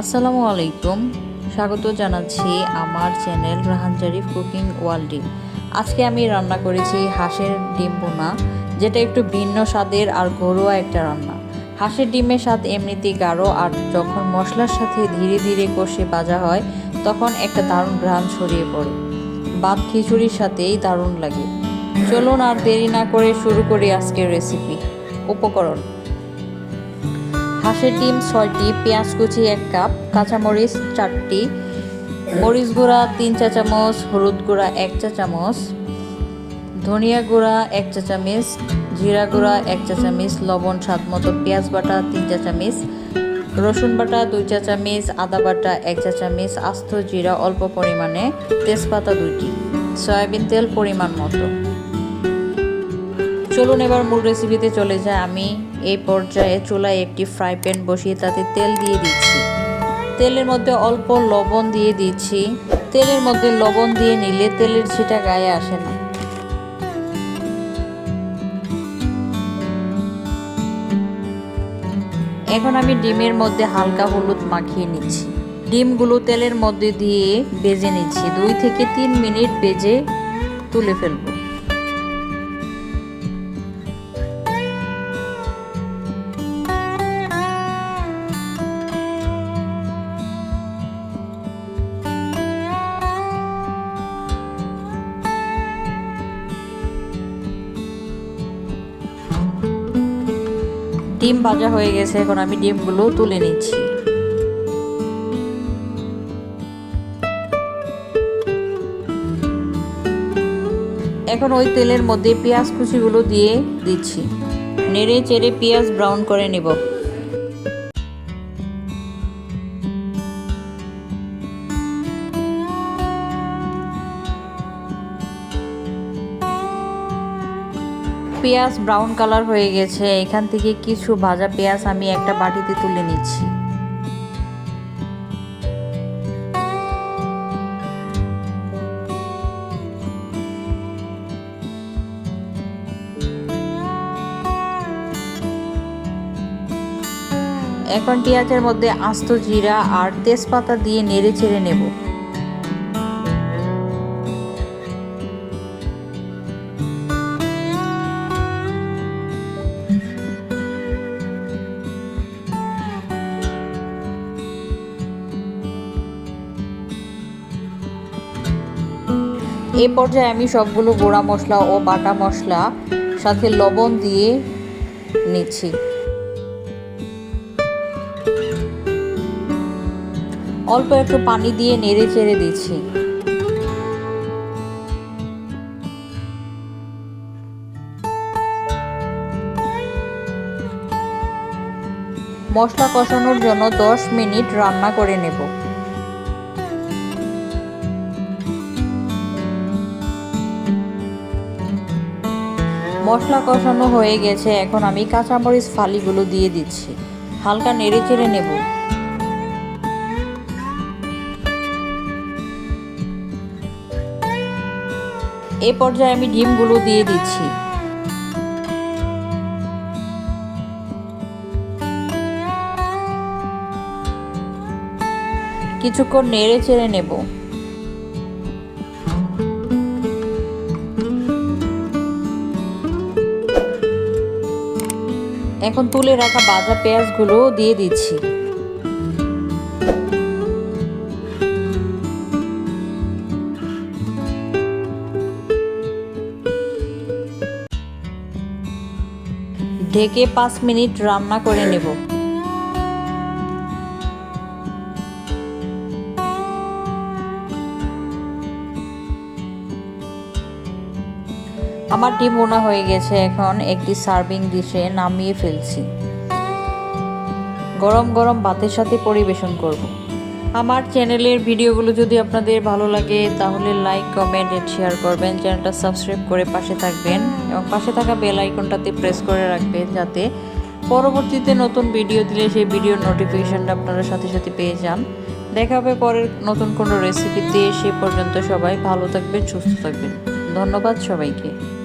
আসসালামু আলাইকুম। স্বাগত জানাচ্ছি আমার চ্যানেল রাহান জারিফ কুকিং ওয়ার্ল্ডে। আজকে আমি রান্না করেছি হাঁসের ডিম বোনা যেটা একটু ভিন্ন স্বাদের আর ঘরোয়া একটা রান্না। হাঁসের ডিমের স্বাদ এমনিতেই গাঢ় আর যখন মশলার সাথে ধীরে ধীরে কষে ভাজা হয়, তখন একটা দারুণ ঘ্রাণ ছড়িয়ে পড়ে। ভাত খিচুড়ির সাথেই দারুণ লাগে। চলুন আর দেরি না করে শুরু করি আজকের রেসিপি উপকরণ। হাঁসের ডিম ছয়টি, পেঁয়াজ কুচি এক কাপ, কাঁচামরিচ চারটি, মরিচ গুঁড়া তিন চা চামচ, হলুদ গুঁড়া এক চা চামচ, ধনিয়া গুঁড়া এক চা চামচ, জিরা গুঁড়া এক চা চামচ, লবণ স্বাদ মতো পেঁয়াজ বাটা তিন চা চামচ, রসুন বাটা দুই চা চামচ, আদা বাটা এক চা চামচ, আস্ত জিরা অল্প পরিমাণে, তেজপাতা দুইটি, সয়াবিন তেল পরিমাণ মতো। চলুন এবার মূল রেসিপিতে চলে যায় আমি এই পর্যায়ে চুলায় একটি ফ্রাই প্যান বসিয়ে তাতে তেল দিয়ে দিচ্ছি। তেলের মধ্যে অল্প লবণ দিয়ে দিচ্ছি। তেলের মধ্যে লবণ দিয়ে নিলে তেলের ছিটা গায়ে আসে না। এখন আমি ডিমের মধ্যে হালকা হলুদ মাখিয়ে নিচ্ছি। ডিমগুলো তেলের মধ্যে দিয়ে বেজে নিচ্ছি। দুই থেকে তিন মিনিট বেজে তুলে ফেলব। ডিম ভাজা হয়ে গেছে, এখন আমি ডিমগুলো তুলে নিচ্ছি। এখন ওই তেলের মধ্যে পেঁয়াজ কুচিগুলো দিয়ে দিচ্ছি। নেড়ে চেড়ে পেঁয়াজ ব্রাউন করে নেব। পেঁয়াজ ব্রাউন কালার হয়ে গেছে। এখান থেকে কিছু ভাজা পেঁয়াজ আমি একটা বাটিতে তুলে নিচ্ছি। এখন পেঁয়াজের মধ্যে আস্ত জিরা আর তেজপাতা দিয়ে নেড়ে চেড়ে নেব। এই পর্যায়ে আমি সবগুলো গোড়া মশলা ও বাটা মশলা সাথে লবণ দিয়ে নিচ্ছি। অল্প একটু পানি দিয়ে নেড়ে চেড়ে দিচ্ছি। মশলা কষানোর জন্য 10 মিনিট রান্না করে নেব। মশলা কষানো হয়ে গেছে, এখন আমি কাঁচামরিচ ফালিগুলো দিয়ে দিচ্ছি। হালকা নেড়ে চেড়ে নেব। এ পর্যায়ে আমি ডিমগুলো দিয়ে দিচ্ছি। কিছুক্ষণ নেড়ে চেড়ে নেব। এখন তুলে রাখা বাজা পেঁয়াজগুলো দিয়ে দিচ্ছি। ঢেকে পাঁচ মিনিট রান্না করে নেব। আমার ডিম হয়ে গেছে এখন, একটি সার্ভিং ডিশে নামিয়ে ফেলছি। গরম গরম ভাতের সাথে পরিবেশন করব। আমার চ্যানেলের ভিডিওগুলো যদি আপনাদের ভালো লাগে, তাহলে লাইক কমেন্ট এন্ড শেয়ার করবেন। চ্যানেলটা সাবস্ক্রাইব করে পাশে থাকবেন এবং পাশে থাকা বেল আইকনটাতে প্রেস করে রাখবেন যাতে পরবর্তীতে নতুন ভিডিও দিলে সেই ভিডিওর নোটিফিকেশানটা আপনারা সাথে সাথে পেয়ে যান। দেখা হবে পরের নতুন কোনো রেসিপিতে সে পর্যন্ত সবাই ভালো থাকবেন, সুস্থ থাকবেন। ধন্যবাদ সবাইকে।